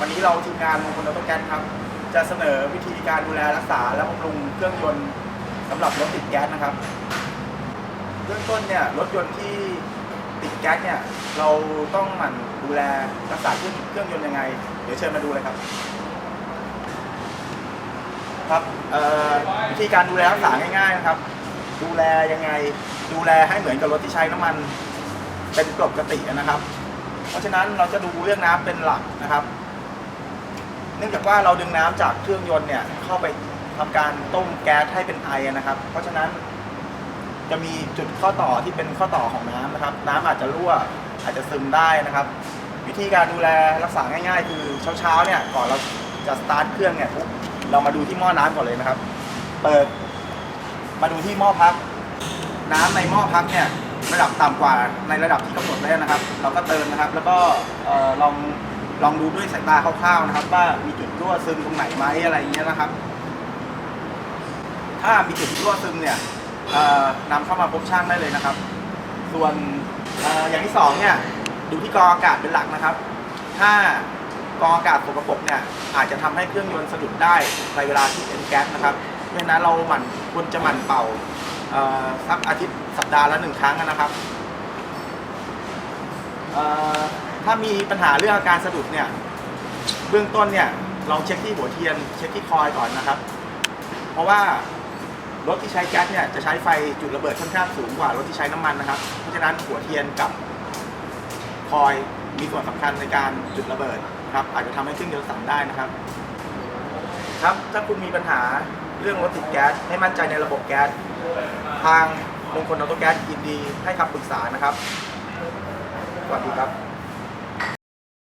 วันนี้เราทีมงานมงคลออโต้แก๊สครับ จะเสนอวิธีการดูแลรักษาและบำรุงเครื่องยนต์สำหรับรถติดแก๊สนะครับเบื้องต้นเนี่ยรถยนต์ที่ติดแก๊สเนี่ยเราต้องหมั่นดูแลรักษาเครื่องเครื่องยนต์ยังไง เดี๋ยวเชิญมาดูเลยครับ ครับวิธีการดูแลรักษาง่ายๆนะครับ ดูแลยังไงดูแลให้เหมือนกับรถที่ใช้น้ำมัน เป็นปกตินะครับ เพราะฉะนั้นเราจะดูเรื่องน้ำเป็นหลักนะครับ เนื่องจากว่าเราดึงน้ำจากเครื่องยนต์เนี่ยเข้าไปทำการต้มแก๊สให้เป็นไอนะครับ เพราะฉะนั้นจะมีจุดข้อต่อที่เป็นข้อต่อของน้ำนะครับ น้ำอาจจะรั่วอาจจะซึมได้นะครับ วิธีการดูแลรักษาง่าย ๆ คือเช้าๆเนี่ยก่อนเราจะสตาร์ทเครื่องเนี่ยปุ๊บเรามาดูที่หม้อน้ำก่อนเลยนะครับ เปิดมาดูที่หม้อพัก น้ำในหม้อพักเนี่ย ระดับต่ำกว่าในระดับที่กำหนดไว้นะครับ เราก็เติมนะครับ แล้วก็เอ่อลองลองดูด้วยสายตาคร่าวๆนะครับ ว่ามีจุดรั่วซึมตรงไหนไหมอะไรอย่างเงี้ยนะครับ ถ้ามีจุดรั่วซึมเนี่ยเอ่อนำเข้ามาพบช่างได้เลยนะครับ ส่วนเอ่ออย่างที่สองเนี่ยดูที่กรองอากาศเป็นหลักนะครับ ถ้ากรองอากาศสกปรกเนี่ยอาจจะทำให้เครื่องยนต์สะดุดได้ในเวลาที่เป็นแก๊สนะครับเพราะฉะนั้นเราหมั่นควรจะหมั่นเป่า เอ่อสักอาทิตย์สัปดาห์ละหนึ่งครั้งนะครับเอ่อถ้ามีปัญหาเรื่องอาการสะดุดเนี่ย เบื้องต้นเนี่ยลองเช็คที่หัวเทียน เช็คที่คอยก่อนนะครับ เพราะว่ารถที่ใช้แก๊สเนี่ยจะใช้ไฟจุดระเบิดค่อนข้างสูงกว่ารถที่ใช้น้ำมันนะครับ เพราะฉะนั้นหัวเทียนกับคอยมีส่วนสำคัญในการจุดระเบิดนะครับ อาจจะทำให้เครื่องยนต์สั่นได้นะครับ ครับ ถ้าคุณมีปัญหา เรื่องรถติดแก๊สให้มั่นใจในระบบแก๊สทางมงคลออโต้แก๊สยินดีให้คำปรึกษานะครับสวัสดีครับ